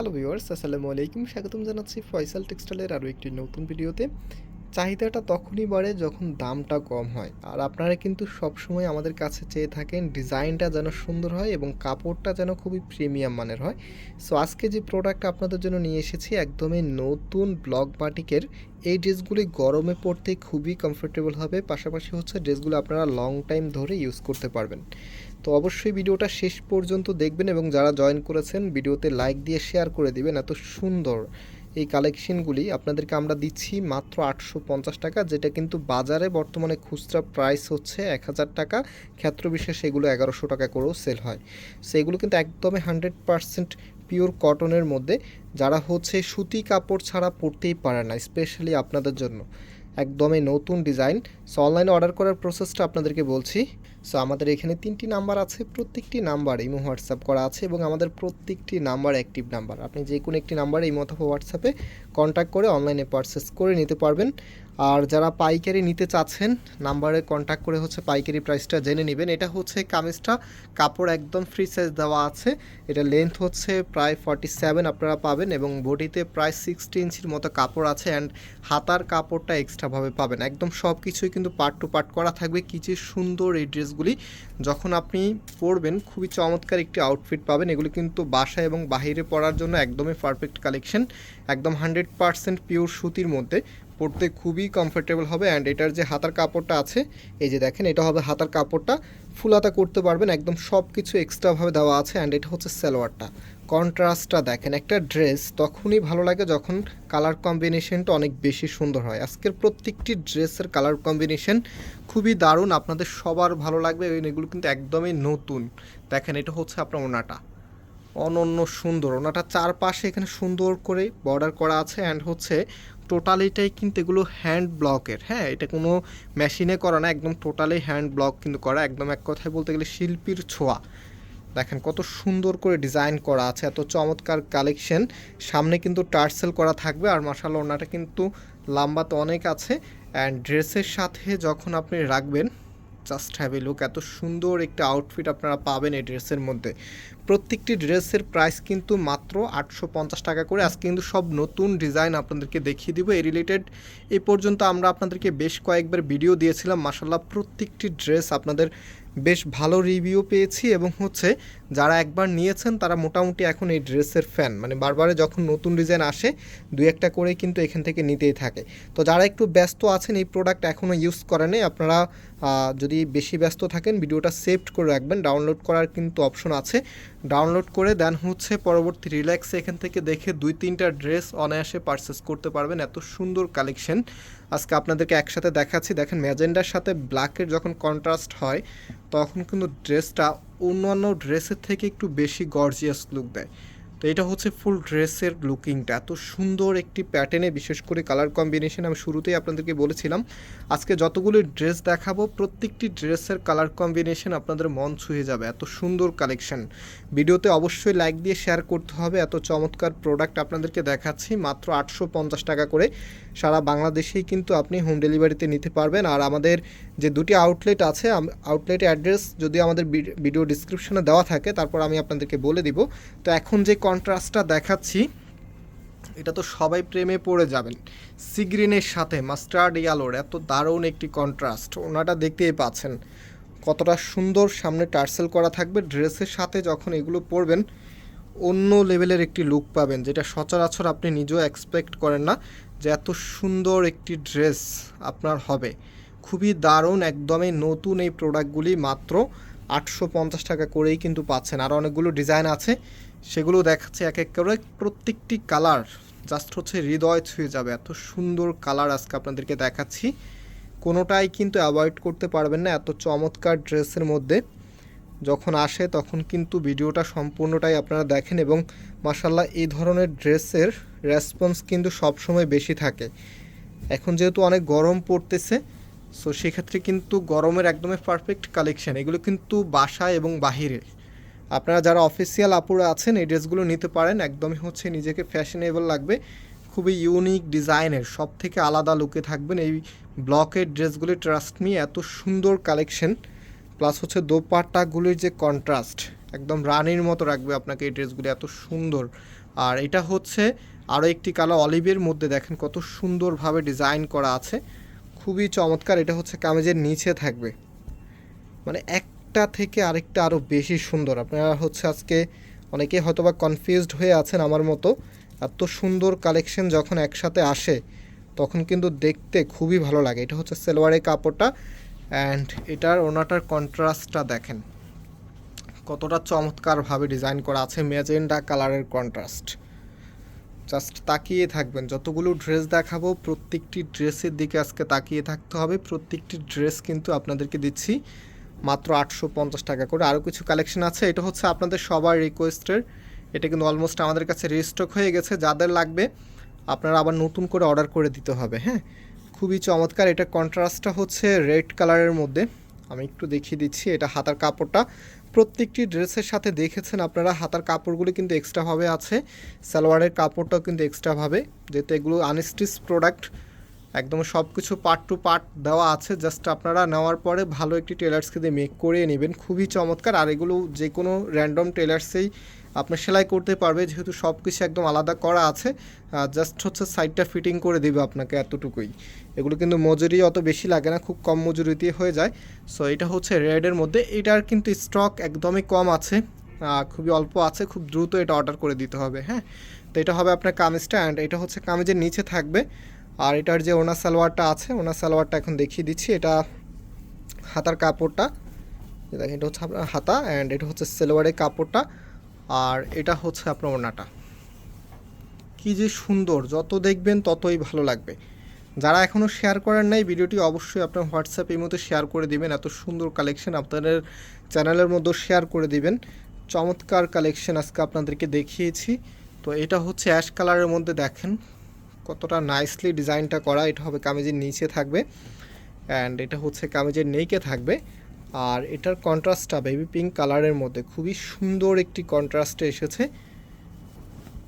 Hello viewers, আসসালামু আলাইকুম। স্বাগতম জানাচ্ছি ফয়সাল টেক্সটাইলের আরও একটি নতুন ভিডিওতে। চাহিদাটা তখনই বাড়ে যখন দামটা কম হয়। আর আপনারা কিন্তু সবসময় আমাদের কাছে চেয়ে থাকেন ডিজাইনটা যেন সুন্দর হয় এবং কাপড়টা যেন খুবই প্রিমিয়াম মানের হয়। সো আজকে যে প্রোডাক্ট আপনাদের জন্য নিয়ে এসেছি একদমই নতুন ব্লক বাটিকের, এই ড্রেসগুলি গরমে পরতে খুবই কমফোর্টেবল হবে। পাশাপাশি হচ্ছে ড্রেসগুলো আপনারা লং টাইম ধরে ইউজ করতে পারবেন। তো অবশ্যই ভিডিওটা শেষ পর্যন্ত দেখবেন এবং যারা জয়েন করেছেন, ভিডিওতে লাইক দিয়ে শেয়ার করে দিবেন। এত সুন্দর এই কালেকশনগুলি আপনাদেরকে আমরা দিচ্ছি মাত্র আটশো পঞ্চাশ টাকা, যেটা কিন্তু বাজারে বর্তমানে খুচরা প্রাইস হচ্ছে এক হাজার টাকা। ক্ষেত্র বিশেষ এগুলো এগারোশো টাকা করেও সেল হয়। সো এগুলো কিন্তু একদমই হান্ড্রেড পারসেন্ট পিওর কটনের মধ্যে। যারা হচ্ছে সুতি কাপড় ছাড়া পরতেই পারে না স্পেশালি আপনাদের জন্য। একদমই নতুন ডিজাইন। সো অনলাইনে অর্ডার করার প্রসেসটা আপনাদেরকে বলছি। সো আমাদের এখানে তিনটি নাম্বার আছে, প্রত্যেকটি নাম্বার ইমো হোয়াটসঅ্যাপ করা আছে এবং আমাদের প্রত্যেকটি নাম্বার অ্যাক্টিভ নাম্বার আপনি যে কোনো একটি নাম্বারে ইমো অথবা হোয়াটসঅ্যাপে কন্ট্যাক্ট করে অনলাইনে পারচেস করে নিতে পারবেন। আর যারা পাইকারি নিতে চাচ্ছেন, নাম্বারে কন্ট্যাক্ট করে হচ্ছে পাইকারি প্রাইসটা জেনে নেবেন। এটা হচ্ছে কামিজটা, কাপড় একদম ফ্রি সাইজ দেওয়া আছে। এটা লেন্থ হচ্ছে প্রায় ফর্টি সেভেন আপনারা পাবেন এবং বডিতে প্রায় সিক্সটি ইঞ্চির মতো কাপড় আছে অ্যান্ড হাতার কাপড়টা এক্সট্রাভাবে পাবেন। একদম সব কিছুই কিন্তু পার্ট টু পার্ট করা থাকবে। কি যে সুন্দর এই ড্রেসগুলি। যখন আপনি পরবেন, খুবই চমৎকার একটি আউটফিট পাবেন। এগুলি কিন্তু বাসা এবং বাহিরে পরার জন্য একদমই পারফেক্ট কালেকশন একদম হান্ড্রেড পারসেন্ট পিওর সুতির মধ্যে। পরতে খুবই কমফোর্টেবল হবে অ্যান্ড এটার যে হাতার কাপড়টা আছে, এই যে দেখেন, এটা হবে হাতার কাপড়টা। ফুলাতা করতে পারবেন, একদম সব কিছু এক্সট্রাভাবে দেওয়া আছে অ্যান্ড এটা হচ্ছে সালোয়ারটা। কন্ট্রাস্টটা দেখেন, একটা ড্রেস তখনই ভালো লাগে যখন কালার কম্বিনেশনটা অনেক বেশি সুন্দর হয়। আজকের প্রত্যেকটি ড্রেসের কালার কম্বিনেশন খুবই দারুণ, আপনাদের সবার ভালো লাগবে এগুলো কিন্তু একদমই নতুন। দেখেন, এটা হচ্ছে আপনার ওনাটা। অনন্য সুন্দর ওনাটা চারপাশে এখানে সুন্দর করে বর্ডার করা আছে অ্যান্ড হচ্ছে টোটালিটাই কিন্তু এগুলো হ্যান্ড ব্লকের হ্যাঁ এটা কোনো মেশিনে করা না, একদম টোটালি হ্যান্ড ব্লক কিন্তু করা, একদম এক কথায় বলতে গেলে শিল্পীর ছোঁয়া। দেখেন কত সুন্দর করে ডিজাইন করা আছে, এত চমৎকার কালেকশন সামনে কিন্তু টার্সেল করা থাকবে, আর মাসাল ওনাটা কিন্তু লাম্বা তো অনেক আছে। অ্যান্ড ড্রেসের সাথে যখন আপনি রাখবেন জাস্ট হ্যাভ এ লুক এত সুন্দর একটা আউটফিট আপনারা পাবেন এই ড্রেসের মধ্যে। প্রত্যেকটি ড্রেসের প্রাইস কিন্তু মাত্র আটশো পঞ্চাশ টাকা করে। আজকে কিন্তু সব নতুন ডিজাইন আপনাদেরকে দেখিয়ে দিব। এই রিলেটেড এ পর্যন্ত আমরা আপনাদেরকে বেশ কয়েকবার ভিডিও দিয়েছিলাম। মাসাল্লাহ প্রত্যেকটি ড্রেস আপনাদের বেশ ভালো রিভিউ পেয়েছি এবং হচ্ছে যারা একবার নিয়েছেন তারা মোটামুটি এখন এই ড্রেসের ফ্যান মানে বারবারে যখন নতুন ডিজাইন আসে, দুই একটা করে কিন্তু এখান থেকে নিতেই থাকে। তো যারা একটু ব্যস্ত আছেন, এই প্রোডাক্ট এখনও ইউজ করেনি আপনারা যদি বেশি ব্যস্ত থাকেন, ভিডিওটা সেভড করে রাখবেন। ডাউনলোড করার কিন্তু অপশন আছে। ডাউনলোড করে দেন হচ্ছে পরবর্তী রিল্যাক্সে এখান থেকে দেখে দুই তিনটা ড্রেস অনায়াসে পারচেস করতে পারবেন। এত সুন্দর কালেকশন আজকে আপনাদেরকে একসাথে দেখাচ্ছি। দেখেন, ম্যাজেন্ডার সাথে ব্ল্যাকের যখন কন্ট্রাস্ট হয়, তখন কিন্তু ড্রেসটা অন্যান্য ড্রেসের থেকে একটু বেশি গর্জিয়াস লুক দেয়। তো এটা হচ্ছে ফুল ড্রেসের লুকিংটা এত সুন্দর একটি প্যাটার্নে বিশেষ করে কালার কম্বিনেশন আমি শুরুতেই আপনাদেরকে বলেছিলাম, আজকে যতগুলি ড্রেস দেখাবো, প্রত্যেকটি ড্রেসের কালার কম্বিনেশন আপনাদের মন ছুঁয়ে যাবে। এত সুন্দর কালেকশন ভিডিওতে অবশ্যই লাইক দিয়ে শেয়ার করতে হবে। এত চমৎকার প্রোডাক্ট আপনাদেরকে দেখাচ্ছি। মাত্র আটশো পঞ্চাশ টাকা করে। সারা বাংলাদেশেই কিন্তু আপনি হোম ডেলিভারিতে নিতে পারবেন। আর আমাদের যে দুটি আউটলেট আছে আউটলেট অ্যাড্রেস যদি আমাদের ভিডিও ডিসক্রিপশনে দেওয়া থাকে, তারপর আমি আপনাদেরকে বলে দিব। তো এখন যে কন্ট্রাস্টটা দেখাচ্ছি, এটা তো সবাই প্রেমে পড়ে যাবেন। সিগ্রিনের সাথে মাস্টার্ড ইয়ালোর এত দারুণ একটি কন্ট্রাস্ট ওনাটা দেখতেই পাচ্ছেন। কতটা সুন্দর সামনে টার্সেল করা থাকবে ড্রেসের সাথে যখন এগুলো পরবেন অন্য লেভেলের একটি লুক পাবেন, যেটা সচরাচর আপনি নিজেও এক্সপেক্ট করেন না যে এত সুন্দর একটি ড্রেস আপনার হবে। খুবই দারুণ, একদমই নতুন এই প্রোডাক্টগুলি মাত্র আটশো পঞ্চাশ টাকা করেই কিন্তু পাচ্ছেন। আর অনেকগুলো ডিজাইন আছে, সেগুলো দেখাচ্ছে এক এক করে। প্রত্যেকটি কালার জাস্ট হচ্ছে হৃদয় ছুঁয়ে যাবে। এত সুন্দর কালার আজকে আপনাদেরকে দেখাচ্ছি। কোনোটাই কিন্তু অ্যাভয়েড করতে পারবেন না, এত চমৎকার ড্রেসের মধ্যে। যখন আসে তখন কিন্তু ভিডিওটা সম্পূর্ণটাই আপনারা দেখেন এবং মাসাল্লাহ এই ধরনের ড্রেসের রেসপন্স কিন্তু সবসময় বেশি থাকে। এখন যেহেতু অনেক গরম পড়তেছে সো সেক্ষেত্রে কিন্তু গরমের একদমই পারফেক্ট কালেকশান এগুলো কিন্তু বাসায় এবং বাহিরে। আপনারা যারা অফিসিয়াল আপুরা আছেন, এই ড্রেসগুলো নিতে পারেন। একদমই হচ্ছে নিজেকে ফ্যাশনেবল লাগবে। খুবই ইউনিক ডিজাইনের সব থেকে আলাদা লুকে থাকবেন। এই ব্লকের ড্রেসগুলি ট্রাস্ট মি এত সুন্দর কালেকশন প্লাস হচ্ছে দোপাট্টাগুলির যে কন্ট্রাস্ট একদম রানীর মতো রাখবে আপনাকে এই ড্রেসগুলি এত সুন্দর। আর এটা হচ্ছে আরও একটি কালো অলিভের মধ্যে দেখেন কত সুন্দরভাবে ডিজাইন করা আছে। খুবই চমৎকার, এটা হচ্ছে কামেজের নিচে থাকবে। মানে একটা থেকে আরেকটা আরও বেশি সুন্দর। আপনারা হচ্ছে আজকে অনেকে হয়তোবা কনফিউজড হয়ে আছেন আমার মতো। এত সুন্দর কালেকশন যখন একসাথে আসে, তখন কিন্তু দেখতে খুবই ভালো লাগে। এটা হচ্ছে সেলোয়ারের কাপড়টা। অ্যান্ড এটার ওনাটার কন্ট্রাস্টটা দেখেন। কতটা চমৎকারভাবে ডিজাইন করা আছে ম্যাজেন্ডা কালারের কন্ট্রাস্ট জাস্ট তাকিয়ে থাকবেন, যতগুলো ড্রেস দেখাবো, প্রত্যেকটি ড্রেসের দিকে আজকে তাকিয়ে থাকতে হবে। প্রত্যেকটি ড্রেস কিন্তু আপনাদেরকে দিচ্ছি মাত্র আটশো পঞ্চাশ টাকা করে। আরও কিছু কালেকশন আছে, এটা হচ্ছে আপনাদের সবার রিকোয়েস্টের এটা কিন্তু অলমোস্ট আমাদের কাছে রিস্টক হয়ে গেছে, যাদের লাগবে আপনারা আবার নতুন করে অর্ডার করে দিতে হবে হ্যাঁ? খুবই চমৎকার। এটা কন্ট্রাস্টটা হচ্ছে রেড কালারের মধ্যে। আমি একটু দেখিয়ে দিচ্ছি, এটা হাতার কাপড়টা। প্রত্যেকটি ড্রেসের সাথে দেখেছেন আপনারা, হাতার কাপড়গুলি কিন্তু এক্সট্রাভাবে আছে, সালোয়ারের কাপড়টাও কিন্তু এক্সট্রাভাবে। যেহেতু এগুলো আনস্টিচ প্রোডাক্ট, একদম সব কিছু পার্ট টু পার্ট দেওয়া আছে, জাস্ট আপনারা নেওয়ার পরে ভালো একটি টেলার্সকে দিয়ে মেক করে নেবেন। খুবই চমৎকার, আর এগুলো যে কোনো র্যান্ডম টেলার্সেই আপনার সেলাই করতে পারবে, যেহেতু সব কিছু একদম আলাদা করা আছে জাস্ট হচ্ছে সাইডটা ফিটিং করে দেবে আপনাকে এতটুকুই। এগুলো কিন্তু মজুরি অত বেশি লাগে না, খুব কম মজুরিতে হয়ে যায়। সো এটা হচ্ছে রেডের মধ্যে। এটার কিন্তু স্টক একদমই কম আছে খুবই অল্প আছে, খুব দ্রুত এটা অর্ডার করে দিতে হবে হ্যাঁ? তো এটা হবে আপনার কামিজটা অ্যান্ড এটা হচ্ছে কামিজের নিচে থাকবে। আর এটার যে ওনার সালোয়ারটা আছে, ওনার সালোয়ারটা এখন দেখিয়ে দিচ্ছি। এটা হাতার কাপড়টা, দেখেন এটা হচ্ছে আপনার হাতা অ্যান্ড এটা হচ্ছে সালোয়ারের কাপড়টা। আর এটা হচ্ছে আপনার ওনাটা কি যে সুন্দর, যত দেখবেন ততই ভালো লাগবে। যারা এখনও শেয়ার করেন নাই, ভিডিওটি অবশ্যই আপনার হোয়াটসঅ্যাপ এই মধ্যে শেয়ার করে দিবেন। এত সুন্দর কালেকশন আপনাদের চ্যানেলের মধ্যে শেয়ার করে দিবেন। চমৎকার কালেকশন আজকে আপনাদেরকে দেখিয়েছি। তো এটা হচ্ছে অ্যাশ কালারের মধ্যে দেখেন, কতটা নাইসলি ডিজাইনটা করা। এটা হবে কামিজের নিচে থাকবে। অ্যান্ড এটা হচ্ছে কামিজের নেইকে থাকবে। আর এটার কন্ট্রাস্টটা বেবি পিঙ্ক কালারের মধ্যে খুবই সুন্দর একটি কন্ট্রাস্টে এসেছে।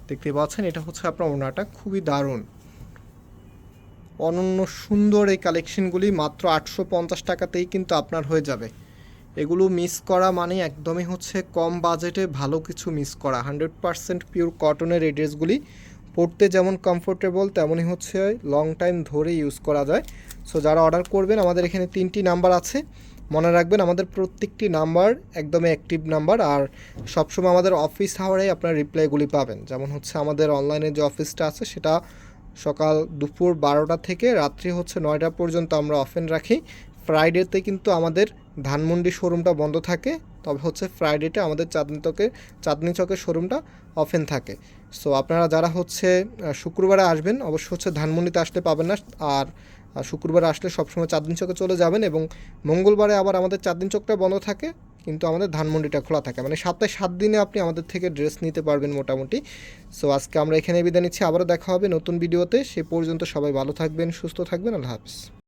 দেখতে পাচ্ছেন, এটা হচ্ছে আপনার ওনাটা খুবই দারুণ। অনন্য সুন্দর এই কালেকশনগুলি মাত্র আটশো পঞ্চাশ টাকাতেই কিন্তু আপনার হয়ে যাবে। এগুলো মিস করা মানে একদমই হচ্ছে কম বাজেটে ভালো কিছু মিস করা। হান্ড্রেড পারসেন্ট পিওর কটনের এই ড্রেসগুলি পরতে যেমন কমফোর্টেবল তেমনই হচ্ছে লং টাইম ধরে ইউজ করা যায়। সো যারা অর্ডার করবেন, আমাদের এখানে তিনটি নাম্বার আছে। মনে রাখবেন আমাদের প্রত্যেকটি নাম্বার একদমই অ্যাক্টিভ নাম্বার আর সবসময় আমাদের অফিস আওয়ারে আপনার রিপ্লাইগুলি পাবেন। যেমন হচ্ছে আমাদের অনলাইনে যে অফিসটা আছে সেটা সকাল দুপুর বারোটা থেকে রাত্রি হচ্ছে নয়টা পর্যন্ত আমরা অফেন রাখি। ফ্রাইডেতে কিন্তু আমাদের ধানমন্ডি শোরুমটা বন্ধ থাকে, তবে হচ্ছে ফ্রাইডেতে আমাদের চাঁদনি চকের চাঁদনি চকের শোরুমটা অফেন থাকে। সো আপনারা যারা হচ্ছে শুক্রবারে আসবেন অবশ্য হচ্ছে ধানমন্ডিতে আসতে পাবেন না। আর শুক্রবারে আসলে সবসময় চাঁদনি চকে চলে যাবেন এবং মঙ্গলবারে আবার আমাদের চাঁদনি চকটা বন্ধ থাকে, কিন্তু আমাদের ধানমন্ডিটা খোলা থাকে। মানে সপ্তাহে সাত দিনে আপনি আমাদের থেকে ড্রেস নিতে পারবেন মোটামুটি। সো আজকে আমরা এখানে বিদায় নিচ্ছি। আবারও দেখা হবে নতুন ভিডিওতে। সে পর্যন্ত সবাই ভালো থাকবেন, সুস্থ থাকবেন। আল্লাহ হাফিজ।